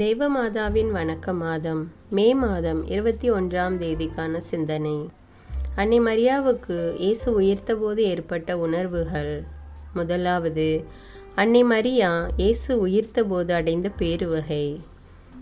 தெய்வமாதாவின் வணக்க மாதம் மே மாதம் இருபத்தி ஒன்றாம் தேதிக்கான சிந்தனை. அன்னை மரியாவுக்கு இயேசு உயிர்த்தபோது ஏற்பட்ட உணர்வுகள். முதலாவது அன்னை மரியா இயேசு உயிர்த்தபோது அடைந்த பேருவகை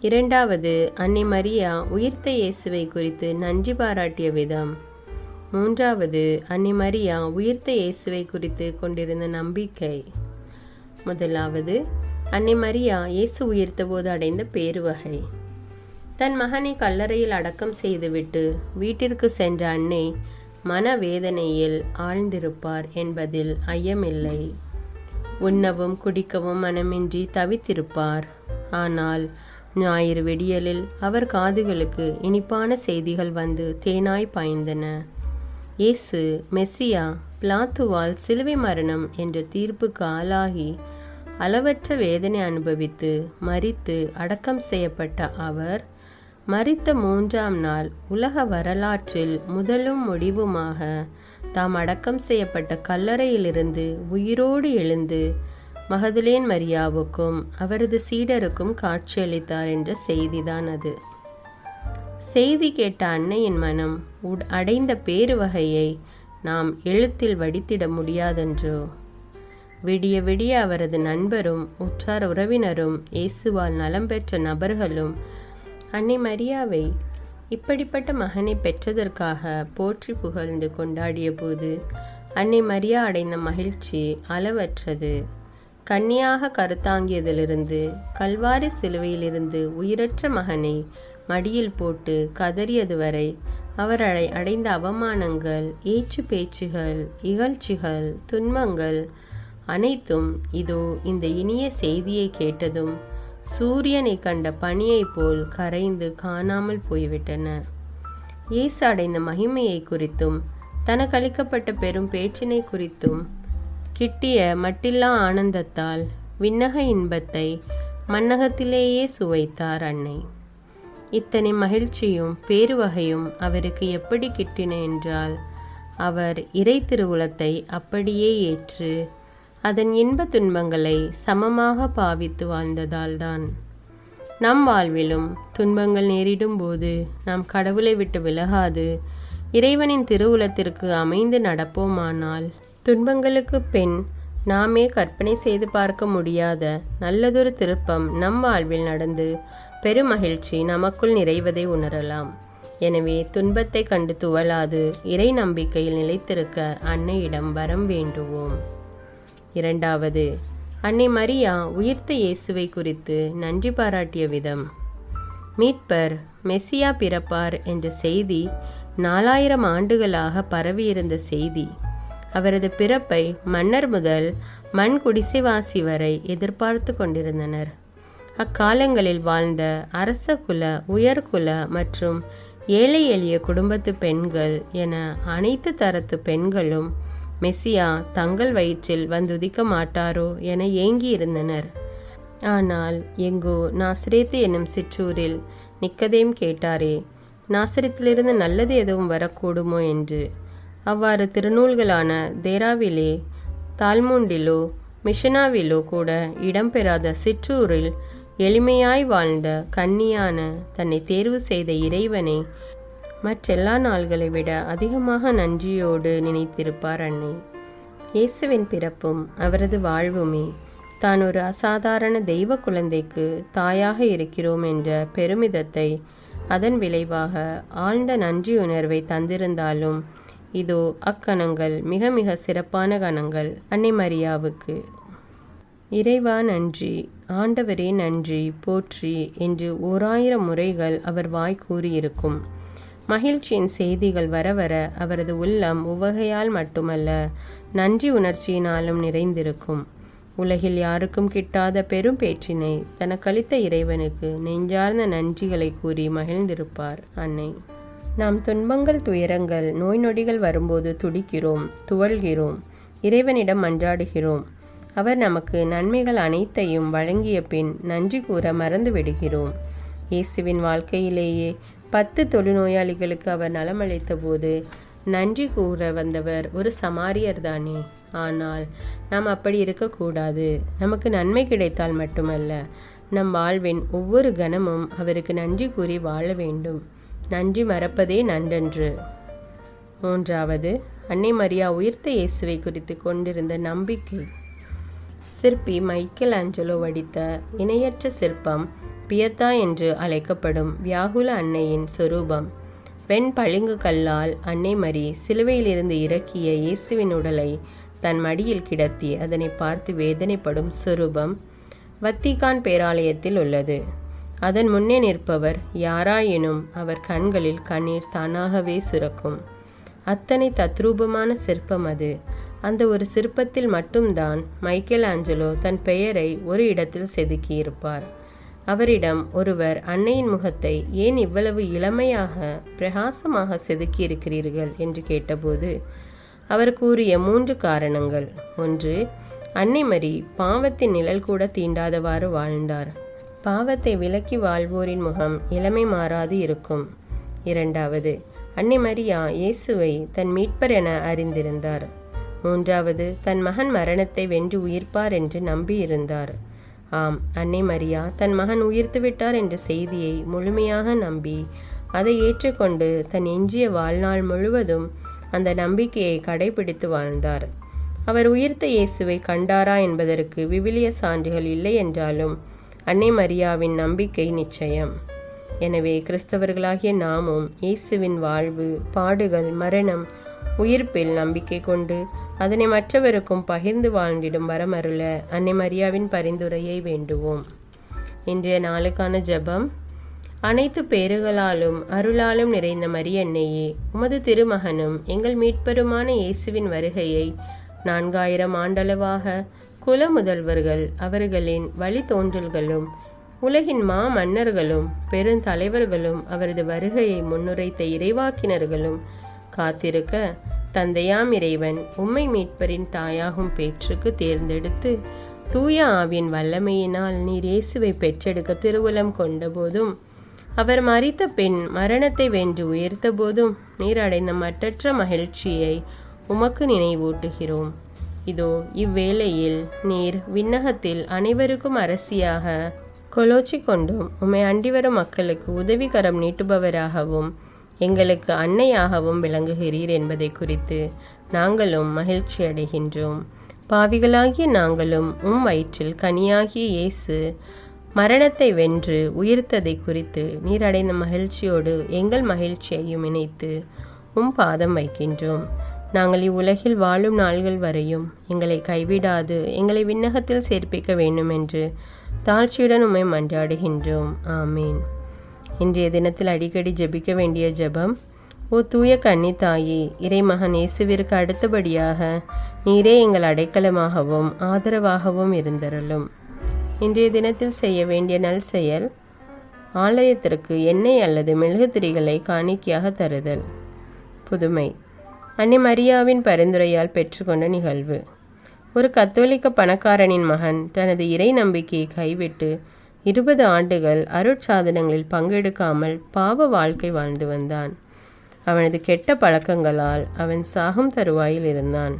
இரண்டாவது அன்னை மரியா உயிர்த்த இயேசுவை குறித்து நன்றி பாராட்டிய விதம். மூன்றாவது அன்னை மரியா உயிர்த்த இயேசுவை குறித்து கொண்டிருந்த நம்பிக்கை. முதலாவது அன்னை மரியா இயேசு உயிர்த்த போது அடைந்த பேருவகை தன் மகனை கல்லறையில் அடக்கம் செய்துவிட்டு வீட்டிற்கு சென்ற அன்னை மனவேதனையில் ஆழ்ந்திருப்பார் என்பதில் ஐயமில்லை. உண்ணவும் குடிக்கவும் மனமின்றி தவித்திருப்பார். ஆனால் ஞாயிறு விடியலில் அவர் காதுகளுக்கு இனிப்பான செய்திகள் வந்து தேனாய் பாய்ந்தன. இயேசு மெஸ்ஸியா பிளாத்துவால் சிலுவை மரணம் என்ற தீர்ப்புக்கு ஆளாகி அளவற்ற வேதனை அனுபவித்து மறித்து அடக்கம் செய்யப்பட்ட அவர் மறித்த மூன்றாம் நாள் உலக வரலாற்றில் முதலும் முடிவுமாக தாம் அடக்கம் செய்யப்பட்ட கல்லறையிலிருந்து உயிரோடு எழுந்து மகதுலேன் மரியாவுக்கும் அவரது சீடருக்கும் காட்சியளித்தார் என்ற செய்திதான் அது. செய்தி கேட்ட அன்னையின் மனம் உட்- அடைந்த பேருவகையை நாம் எழுத்தில் வடித்திட முடியாதென்றோ? விடிய விடிய அவரது நண்பரும் உற்றார் உறவினரும் இயேசுவால் நலம் பெற்ற நபர்களும் அன்னை மரியாவை இப்படிப்பட்ட மகனை பெற்றதற்காக போற்றி புகழ்ந்து கொண்டாடிய போது அன்னை மரியா அடைந்த மகிழ்ச்சி அளவற்றது. கன்னியாக கருத்தாங்கியதிலிருந்து கல்வாரி சிலுவையிலிருந்து உயிரற்ற மகனை மடியில் போட்டு கதறியது வரை அவர் அடை அடைந்த அவமானங்கள் ஏச்சு பேச்சுகள் இகழ்ச்சிகள் துன்பங்கள் அனைத்தும் இதோ இந்த இனிய செய்தியை கேட்டதும் சூரியனை கண்ட பனியைப் போல் கரைந்து காணாமல் போய்விட்டன. இயேசு அடைந்த மகிமையை குறித்தும் தனக்கு அளிக்கப்பட்ட பெரும் பேச்சினை குறித்தும் கிட்டிய மட்டில்லா ஆனந்தத்தால் விண்ணக இன்பத்தை மன்னகத்திலேயே சுவைத்தார் அன்னை. இத்தனை மகிழ்ச்சியும் பேருவகையும் அவருக்கு எப்படி கிட்டின என்றால் அவர் இறை திருவுளத்தை அப்படியே ஏற்று அதன் இன்ப துன்பங்களை சமமாக பாவித்து வாழ்ந்ததால்தான். நம் வாழ்விலும் துன்பங்கள் நேரிடும் போது நாம் கடவுளை விட்டு விலகாது இறைவனின் திருவுலத்திற்கு அமைந்து நடப்போமானால் துன்பங்களுக்கு பெண் நாமே கற்பனை செய்து பார்க்க முடியாத நல்லதொரு திருப்பம் நம் வாழ்வில் நடந்து பெருமகிழ்ச்சி நமக்குள் நிறைவதை உணரலாம். எனவே துன்பத்தை கண்டு துவளாது இறை நம்பிக்கையில் நிலைத்திருக்க அன்னையிடம் வரம் வேண்டுவோம். இரண்டாவது அன்னை மரியா உயிர்த்த இயேசுவை குறித்து நன்றி பாராட்டிய விதம். மீட்பர் மெஸ்ஸியா பிறப்பார் என்ற செய்தி நாலாயிரம் ஆண்டுகளாக பரவியிருந்த செய்தி. அவரது பிறப்பை மன்னர் முதல் மண் குடிசைவாசி வரை எதிர்பார்த்து கொண்டிருந்தனர். அக்காலங்களில் வாழ்ந்த அரச குல உயர்குல மற்றும் ஏழை எளிய குடும்பத்து பெண்கள் என அனைத்து தரத்து பெண்களும் மெஸ்ஸியா தங்கள் வயிற்றில் வந்துதிக்க மாட்டாரோ என ஏங்கி இருந்தனர் ஆனால் எங்கோ நாசிரேத்து என்னும் சிற்றூரில் நிக்கதேம் கேட்டாரே நாசிரத்திலிருந்து நல்லது எதுவும் வரக்கூடுமோ என்று. அவ்வாறு திருநூல்களான தேராவிலே தால்மூண்டிலோ மிஷனாவிலோ கூட இடம்பெறாத சிற்றூரில் எளிமையாய் வாழ்ந்த கன்னியான தன்னை தேர்வு செய்த இறைவனை மற்றெல்லா நாள்களை விட அதிகமாக நன்றியோடு நினைத்திருப்பார் அன்னை இயேசுவின் பிறப்பும் அவரது வாழ்வுமே தான் ஒரு அசாதாரண தெய்வ குழந்தைக்கு தாயாக இருக்கிறோம் என்ற பெருமிதத்தை அதன் விளைவாக ஆழ்ந்த நன்றியுணர்வை தந்திருந்தாலும் இதோ அக்கணங்கள் மிக மிக சிறப்பான கணங்கள் அன்னை மரியாவுக்கு. இறைவா நன்றி ஆண்டவரே நன்றி போற்றி என்று ஓராயிரம் முறைகள் அவர் வாய் கூறியிருக்கும். மகிழ்ச்சியின் செய்திகள் வர வர அவரது உள்ளம் உவகையால் மட்டுமல்ல நன்றி உணர்ச்சியினாலும் நிறைந்திருக்கும். உலகில் யாருக்கும் கிட்டாத பெரும் பேற்றினை தனக்களித்த இறைவனுக்கு நெஞ்சார்ந்த நன்றிகளை கூறி மகிழ்ந்திருப்பார் அன்னை. நாம் துன்பங்கள் துயரங்கள் நோய் நொடிகள் வரும்போது துடிக்கிறோம் துவள்கிறோம் இறைவனிடம் மன்றாடுகிறோம். அவர் நமக்கு நன்மைகள் அனைத்தையும் வழங்கிய பின் நன்றி கூற மறந்து விடுகிறோம் இயேசுவின் வாழ்க்கையிலேயே பத்து தொழுநோயாளிகளுக்கு அவர் நலமளித்த போது நன்றி கூற வந்தவர் ஒரு சமாரியர் தானே. ஆனால் நாம் அப்படி இருக்கக்கூடாது. நமக்கு நன்மை கிடைத்தால் மட்டுமல்ல நம் வாழ்வின் ஒவ்வொரு கணமும் அவருக்கு நன்றி கூறி வாழ வேண்டும். நன்றி மறப்பதே நன்றன்று. மூன்றாவது அன்னை மரியா உயிர்த்த இயேசுவை குறித்து கொண்டிருந்த நம்பிக்கை. சிற்பி மைக்கேல் ஆஞ்சலோ வடித்த இணையற்ற சிற்பம் பியத்தா என்று அழைக்கப்படும் வியாகுல அன்னையின் சொரூபம். வெண் பளிங்கு கல்லால் அன்னை மரி சிலுவையிலிருந்து இறக்கிய இயேசுவின் உடலை தன் மடியில் கிடத்தி அதனை பார்த்து வேதனைப்படும் சொரூபம் வத்திகான் பேராலயத்தில் உள்ளது. அதன் முன்னே நிற்பவர் யாராயினும் அவர் கண்களில் கண்ணீர் தானாகவே சுரக்கும். அத்தனை தத்ரூபமான சிற்பம் அது. அந்த ஒரு சிற்பத்தில் மட்டும்தான் மைக்கேல் ஆஞ்சலோ தன் பெயரை ஒரு இடத்தில் செதுக்கியிருப்பார். அவரிடம் ஒருவர் அன்னையின் முகத்தை ஏன் இவ்வளவு இளமையாக பிரகாசமாக செதுக்கியிருக்கிறீர்கள்? என்று கேட்டபோது அவர் கூறிய மூன்று காரணங்கள். ஒன்று அன்னை மரி பாவத்தின் நிழல் கூட தீண்டாதவாறு வாழ்ந்தார். பாவத்தை விலக்கி வாழ்வோரின் முகம் இளமை மாறாது இருக்கும். இரண்டாவது அன்னை மரியா இயேசுவை தன் மீட்பர் என அறிந்திருந்தார். மூன்றாவது தன் மகன் மரணத்தை வென்று உயிர்ப்பார் என்று நம்பியிருந்தார். ஆம் அன்னை மரியா தன் மகன் உயிர்த்து விட்டார் என்ற செய்தியை முழுமையாக நம்பி அதை ஏற்றுக்கொண்டு தன் எஞ்சிய வாழ்நாள் முழுவதும் அந்த நம்பிக்கையை கடைபிடித்து வாழ்ந்தார். அவர் உயிர்த்த இயேசுவை கண்டாரா என்பதற்கு விவிலிய சான்றுகள் இல்லை என்றாலும் அன்னை மரியாவின் நம்பிக்கை நிச்சயம். எனவே கிறிஸ்தவர்களாகிய நாமும் இயேசுவின் வாழ்வு பாடுகள் மரணம் உயிர்ப்பில் நம்பிக்கை கொண்டு அதனை மற்றவருக்கும் பகிர்ந்து வாழ்ந்திடும் வரமருள அன்னை மரியாவின் பரிந்துரையை வேண்டுவோம். இன்றைய நாளுக்கான ஜெபம். அனைத்து பேறுகளாலும் அருளாலும் நிறைந்த மரியன்னையே உமது திருமகனும் எங்கள் மீட்பெருமான இயேசுவின் வருகையை நான்காயிரம் ஆண்டளவாக குல முதல்வர்கள் அவர்களின் வழித்தோன்றல்களும் உலகின் மா மன்னர்களும் பெருந்தலைவர்களும் அவரது வருகையை முன்னுரைத்த இறைவாக்கினர்களும் காத்திருக்க தந்தையாம் இறைவன் உம்மை மீட்பரின் தாயாகும் பேற்றுக்கு தேர்ந்தெடுத்து தூய ஆவின் வல்லமையினால் நீர் இயேசுவை பெற்றெடுக்க திருவுளம் கொண்டபோதும் அவர் மறித்த பின் மரணத்தை வென்று உயர்த்த போதும் நீர் அடைந்த மற்றற்ற மகிழ்ச்சியை உமக்கு நினைவூட்டுகிறோம். இதோ இவ்வேளையில் நீர் விண்ணகத்தில் அனைவருக்கும் அரசியாக கொலோச்சி கொண்டும் உம்மை அண்டிவரும் மக்களுக்கு உதவிகரம் நீட்டுபவராகவும் எங்களுக்கு அன்னையாகவும் விளங்குகிறீர் என்பதை குறித்து நாங்களும் மகிழ்ச்சி அடைகின்றோம். பாவிகளாகிய நாங்களும் உம் வயிற்றில் கனியாகிய இயேசு மரணத்தை வென்று உயிர்த்ததை குறித்து நீரடைந்த மகிழ்ச்சியோடு எங்கள் மகிழ்ச்சியையும் இணைத்து உம் பாதம் வைக்கின்றோம். நாங்கள் இவ்வுலகில் வாழும் நாள்கள் வரையும் எங்களை கைவிடாது எங்களை விண்ணகத்தில் சேர்ப்பிக்க வேண்டும் என்று தாழ்ச்சியுடன் உம்மை மன்றாடுகின்றோம். ஆமீன். இன்றைய தினத்தில் அடிக்கடி ஜெபிக்க வேண்டிய ஜெபம் ஓ தூய கன்னி தாயே இறைமகன் இயேசுவிற்கு அடுத்தபடியாக நீரே எங்கள் அடைக்கலமாகவும் ஆதரவாகவும் இருந்தருளும். இன்றைய தினத்தில் செய்ய வேண்டிய நல் செயல் ஆலயத்திற்கு எண்ணெய் அல்லது மெழுகுத்திரிகளை காணிக்கையாக தருதல். புதுமை அன்னை மரியாவின் பரிந்துரையால் பெற்றுக்கொண்ட நிகழ்வு. ஒரு கத்தோலிக்க பணக்காரனின் மகன் தனது இறை நம்பிக்கையை கைவிட்டு இருபது ஆண்டுகள் அருட்சாதனங்களில் பங்கெடுக்காமல் பாவ வாழ்க்கை வாழ்ந்து வந்தான். அவனது கெட்ட பழக்கங்களால் அவன் சாகும் தருவாயில் இருந்தான்.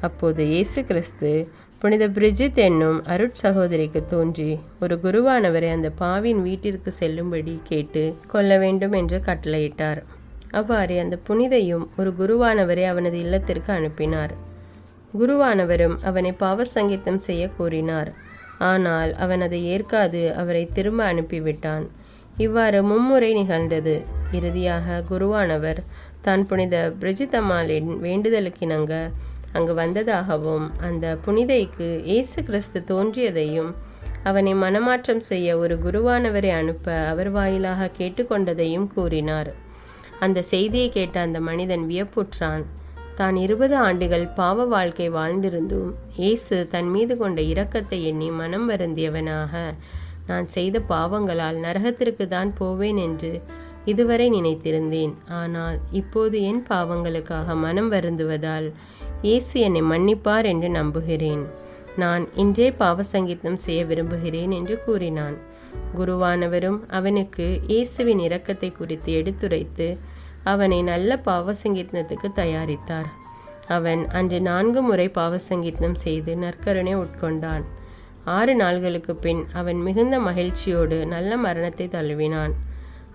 அப்போது இயேசு கிறிஸ்து புனித பிரிஜித் என்னும் அருட்சகோதரிக்கு தோன்றி ஒரு குருவானவரை அந்த பாவின் வீட்டிற்கு செல்லும்படி கேட்டு கொள்ள வேண்டும் என்று கட்டளையிட்டார். அவ்வாறே அந்த புனிதையும் ஒரு குருவானவரை அவனது இல்லத்திற்கு அனுப்பினார். குருவானவரும் அவனை பாவ சங்கீதம் செய்ய கூறினார் ஆனால் அவன் அதை ஏற்காது அவரை திரும்ப அனுப்பிவிட்டான். இவ்வாறு மும்முறை நிகழ்ந்தது. இறுதியாக குருவானவர் தான் புனித பிரிஜிதம்மாளின் வேண்டுதலுக்கிணங்க அங்கு வந்ததாகவும் அந்த புனிதைக்கு இயேசு கிறிஸ்து தோன்றியதையும் அவனை மனமாற்றம் செய்ய ஒரு குருவானவரை அனுப்ப அவர் வாயிலாக கேட்டுக்கொண்டதையும் கூறினார். அந்த செய்தியை கேட்ட அந்த மனிதன் வியப்புற்றான். தான் இருபது ஆண்டுகள் பாவ வாழ்க்கை வாழ்ந்திருந்தும் இயேசு தன் மீது கொண்ட இரக்கத்தை எண்ணி மனம் வருந்தியவனாக. நான் செய்த பாவங்களால் நரகத்திற்கு தான் போவேன் என்று இதுவரை நினைத்திருந்தேன். ஆனால் இப்போது என் பாவங்களுக்காக மனம் வருந்துவதால் இயேசு என்னை மன்னிப்பார் என்று நம்புகிறேன். நான் இன்றே பாவ சங்கீதம் செய்ய விரும்புகிறேன் என்று கூறினான். குருவானவரும் அவனுக்கு இயேசுவின் இரக்கத்தை குறித்து எடுத்துரைத்து அவனை நல்ல பாவசங்கீதனத்துக்கு தயாரித்தார். அவன் அன்று நான்கு முறை பாவ செய்து நற்கருணை உட்கொண்டான். ஆறு நாள்களுக்கு பின் அவன் மிகுந்த மகிழ்ச்சியோடு நல்ல மரணத்தை தழுவினான்.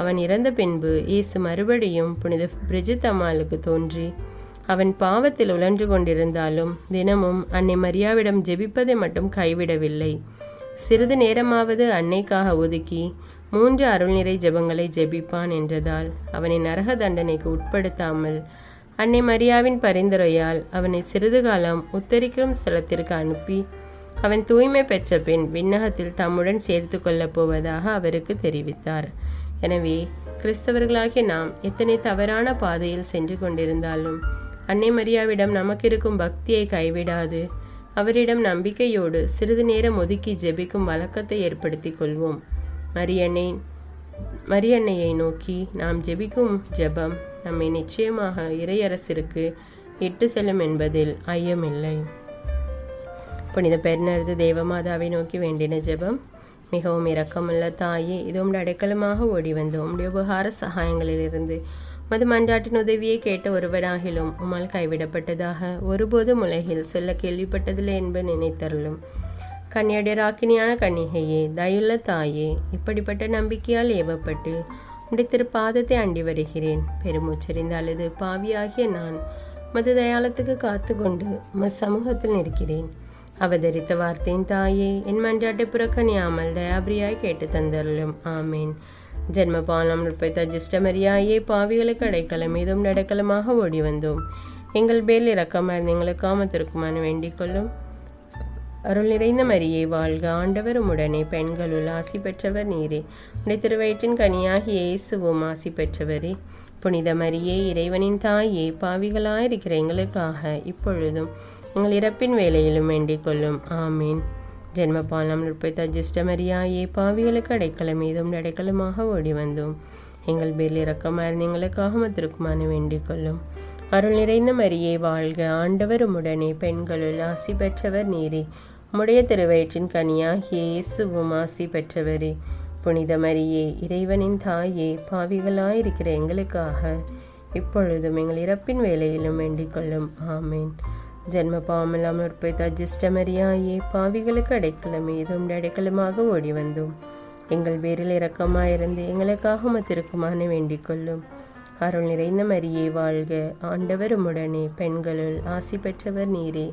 அவன் இறந்த பின்பு இயேசு மறுபடியும் புனித பிரிஜித் அம்மாளுக்கு தோன்றி அவன் பாவத்தில் உழன்று கொண்டிருந்தாலும் தினமும் அன்னை மரியாவிடம் ஜெபிப்பதை மட்டும் கைவிடவில்லை. சிறிது நேரமாவது அன்னைக்காக ஒதுக்கி மூன்று அருள்நிறை ஜெபங்களை ஜெபிப்பான் என்றதால் அவனை நரக தண்டனைக்கு உட்படுத்தாமல் அன்னை மரியாவின் பரிந்துரையால் அவனை சிறிது காலம் உத்தரிக்கும் ஸ்தலத்திற்கு அனுப்பி அவன் தூய்மை பெற்ற பின் விண்ணகத்தில் தம்முடன் சேர்த்து கொள்ளப் போவதாக அவருக்கு தெரிவித்தார். எனவே கிறிஸ்தவர்களாகிய நாம் எத்தனை தவறான பாதையில் சென்று கொண்டிருந்தாலும் அன்னை மரியாவிடம் நமக்கு இருக்கும் பக்தியை கைவிடாது. அவரிடம் நம்பிக்கையோடு சிறிது நேரம் ஒதுக்கி ஜெபிக்கும் வழக்கத்தை ஏற்படுத்தி கொள்வோம். மரியன்னை மரியன்னையை நோக்கி நாம் ஜெபிக்கும் ஜெபம் நம்மை நிச்சயமாக இறையரசிற்கு இட்டு செல்லும் என்பதில் ஐயமில்லை. புனித பெருநரது தேவமாதாவை நோக்கி வேண்டின ஜெபம் மிகவும் இரக்கமுள்ள தாயே இது உம்முடைய அடைக்கலமாக ஓடி வந்து உம்முடைய உபகார சகாயங்களிலிருந்து மது மன்றாட்டின் உதவியை கேட்ட ஒருவராகிலும் உமால் கைவிடப்பட்டதாக ஒருபோதும் உலகில் சொல்ல கேள்விப்பட்டதில்லை என்பது நினைத்தருளும். கன்னியுடைய ராக்கினியான கன்னிகையே தயுள்ள தாயே இப்படிப்பட்ட நம்பிக்கையால் ஏவப்பட்டு உடைய திருப்பாதத்தை அண்டி வருகிறேன். பெருமூச்சறிந்த அல்லது பாவியாகிய நான் மது தயாளத்துக்கு காத்து கொண்டு உம சமூகத்தில் நிற்கிறேன். அவதரித்த வார்த்தையின் தாயே என் மன்றாட்டை புறக்கணியாமல் தயாபிரியாய் கேட்டு தந்தருளும். ஆமேன். ஜென்ம பாலம் நுட்பத்த ஜிஷ்டமரியாயே பாவிகளுக்கு அடைக்கலம் ஏதும் நடக்கலமாக ஓடி வந்தோம் எங்கள் பேரில் இறக்கமாக எங்களுக்கு காமத்திற்குமான வேண்டிக் கொள்ளும். அருள் நிறைந்த மரியே வாழ்க ஆண்டவரும் உடனே. பெண்களுள் ஆசி பெற்றவர் நீரே. உடைய திருவயிற்றின் கனியாகி இயேசுவும் ஆசி பெற்றவரே. புனித மரியே இறைவனின் தாயே பாவிகளாயிருக்கிற எங்களுக்காக இப்பொழுதும் எங்கள் இறப்பின் வேலையிலும் வேண்டிக் கொள்ளும். ஆமீன். ஜென்மபாலம் நுட்பத்த ஜிஷ்டமரியாயே பாவிகளுக்கு அடைக்கலம் ஏதும் அடைக்கலமாக ஓடி வந்தோம். எங்கள் பேரில் இறக்கமாக எங்களுக்காக மத்திருக்குமானு வேண்டிக் கொள்ளும். அருள் நிறைந்த மரியே வாழ்க ஆண்டவர் உடனே. பெண்களுள் ஆசி பெற்றவர் நீரே. உம்முடைய திருவயிற்றின் கனியாகிய இயேசு ஆசி பெற்றவரே புனித மரியே இறைவனின் தாயே பாவிகளாயிருக்கிற எங்களுக்காக இப்பொழுதும் எங்கள் இறப்பின் வேலையிலும் வேண்டிக் கொள்ளும். ஆமேன். ஜென்ம பாவமெல்லாம் உற்பத்த அஜிஷ்டமரியாயே பாவிகளுக்கு அடைக்கலம் ஏதும் அடைக்கலமாக ஓடி வந்தோம் எங்கள் பேரில் இரக்கமாயிருந்து எங்களுக்காக மத்திருக்குமான வேண்டிக் கொள்ளும். அருள் நிறைந்த மரியே வாழ்க. ஆண்டவர் உடனே பெண்களுள் ஆசி பெற்றவர் நீரே.